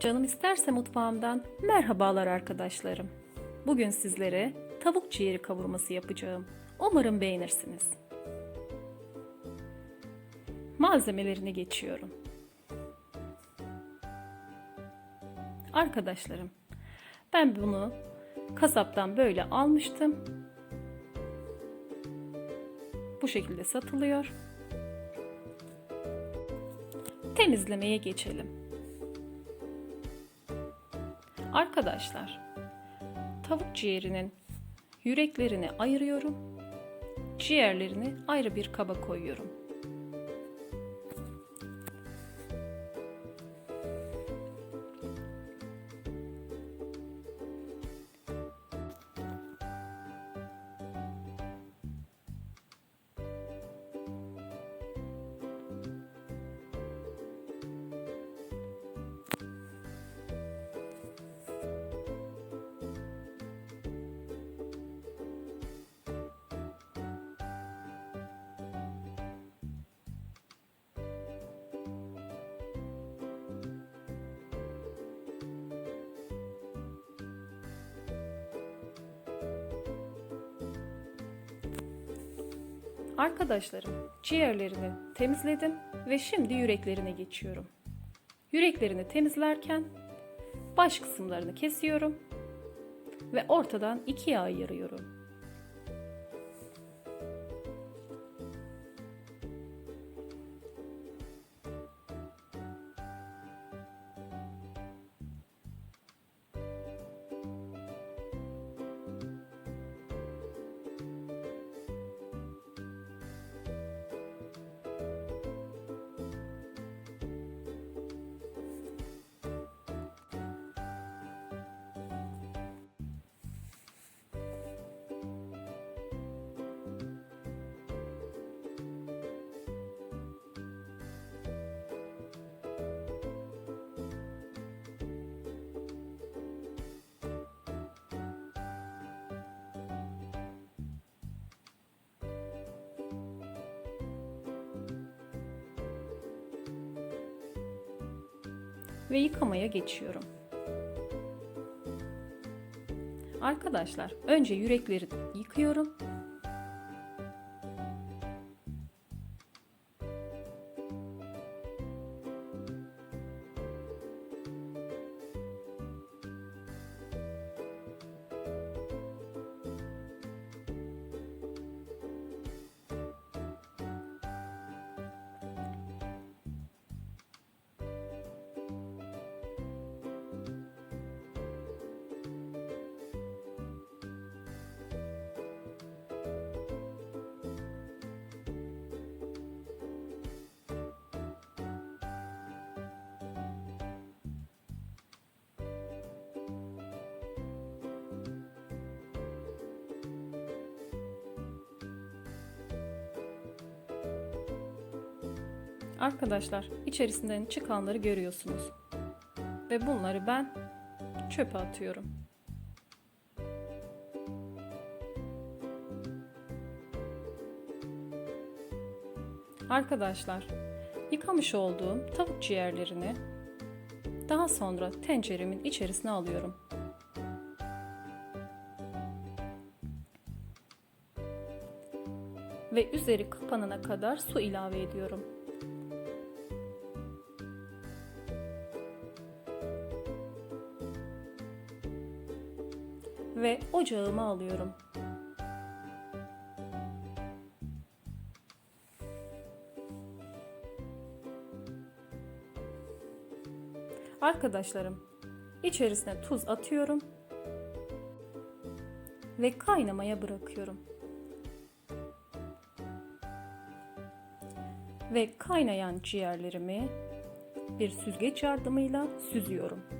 Canım isterse mutfağımdan merhabalar arkadaşlarım. Bugün sizlere tavuk ciğeri kavurması yapacağım. Umarım beğenirsiniz. Malzemelerini geçiyorum. Arkadaşlarım, ben bunu kasaptan böyle almıştım. Bu şekilde satılıyor. Temizlemeye geçelim. Arkadaşlar, tavuk ciğerinin yüreklerini ayırıyorum. Ciğerlerini ayrı bir kaba koyuyorum. Arkadaşlarım, ciğerlerini temizledim ve şimdi yüreklerine geçiyorum. Yüreklerini temizlerken baş kısımlarını kesiyorum ve ortadan ikiye ayırıyorum. Ve yıkamaya geçiyorum. Arkadaşlar önce yürekleri yıkıyorum. Arkadaşlar içerisinden çıkanları görüyorsunuz. Ve bunları ben çöpe atıyorum. Arkadaşlar yıkamış olduğum tavuk ciğerlerini daha sonra tenceremin içerisine alıyorum. Ve üzeri kapanana kadar su ilave ediyorum. Ve ocağıma alıyorum. Arkadaşlarım, içerisine tuz atıyorum ve kaynamaya bırakıyorum. Ve kaynayan ciğerlerimi bir süzgeç yardımıyla süzüyorum.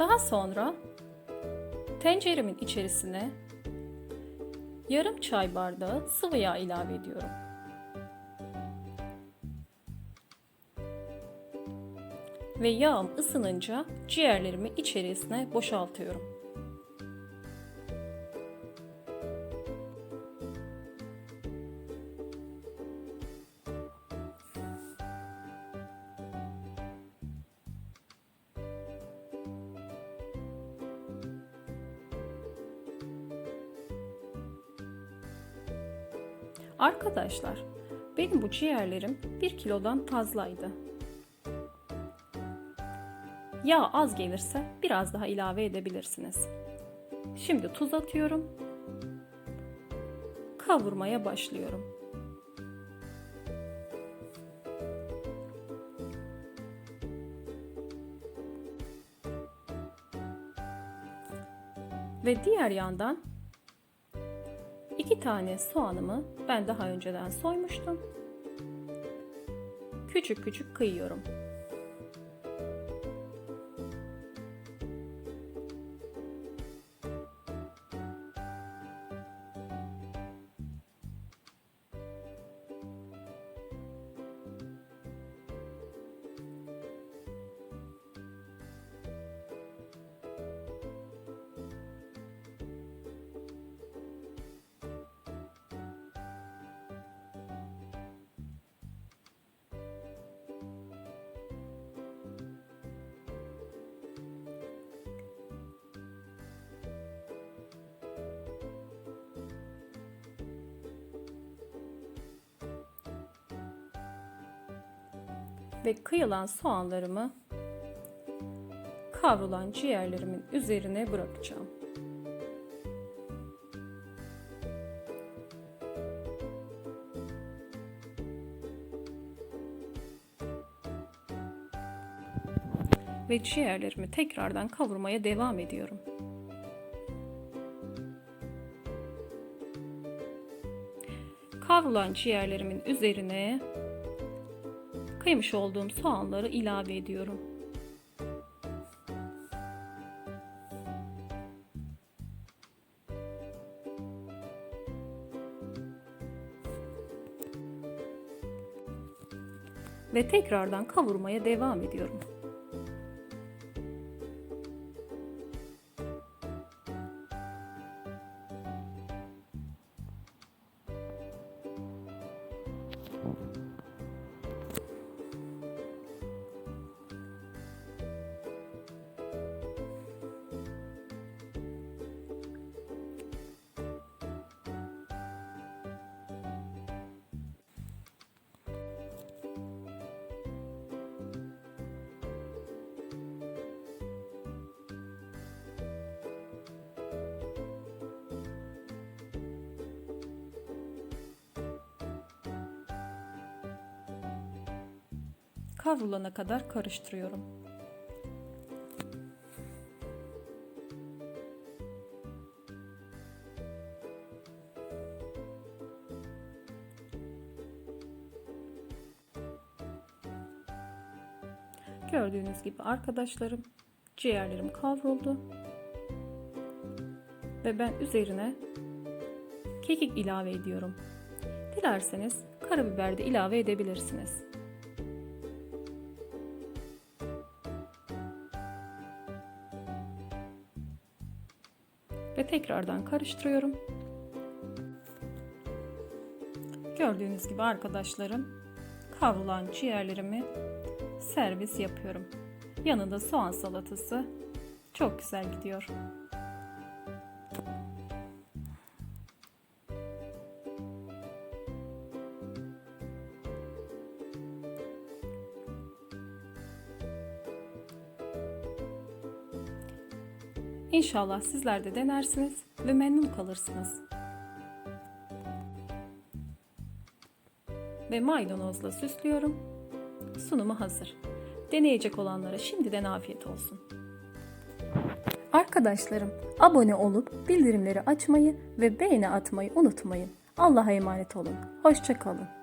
Daha sonra tenceremin içerisine yarım çay bardağı sıvı yağ ilave ediyorum. Ve yağım ısınınca ciğerlerimi içerisine boşaltıyorum. Arkadaşlar, benim bu ciğerlerim 1 kilodan fazlaydı. Yağ az gelirse biraz daha ilave edebilirsiniz. Şimdi tuz atıyorum. Kavurmaya başlıyorum. Ve diğer yandan iki tane soğanımı ben daha önceden soymuştum. Küçük küçük kıyıyorum. Ve kıyılan soğanlarımı kavrulan ciğerlerimin üzerine bırakacağım. Ve ciğerlerimi tekrardan kavurmaya devam ediyorum. Kavrulan ciğerlerimin üzerine kıymış olduğum soğanları ilave ediyorum. Ve tekrardan kavurmaya devam ediyorum. Kavrulana kadar karıştırıyorum. Gördüğünüz gibi arkadaşlarım ciğerlerim kavruldu. Ve ben üzerine kekik ilave ediyorum. Dilerseniz karabiber de ilave edebilirsiniz. Ve tekrardan karıştırıyorum. Gördüğünüz gibi arkadaşlarım kavrulan ciğerlerimi servis yapıyorum. Yanında soğan salatası çok güzel gidiyor. İnşallah sizler de denersiniz ve memnun kalırsınız. Ve maydanozla süslüyorum. Sunumu hazır. Deneyecek olanlara şimdiden afiyet olsun. Arkadaşlarım, abone olup bildirimleri açmayı ve beğeni atmayı unutmayın. Allah'a emanet olun. Hoşçakalın.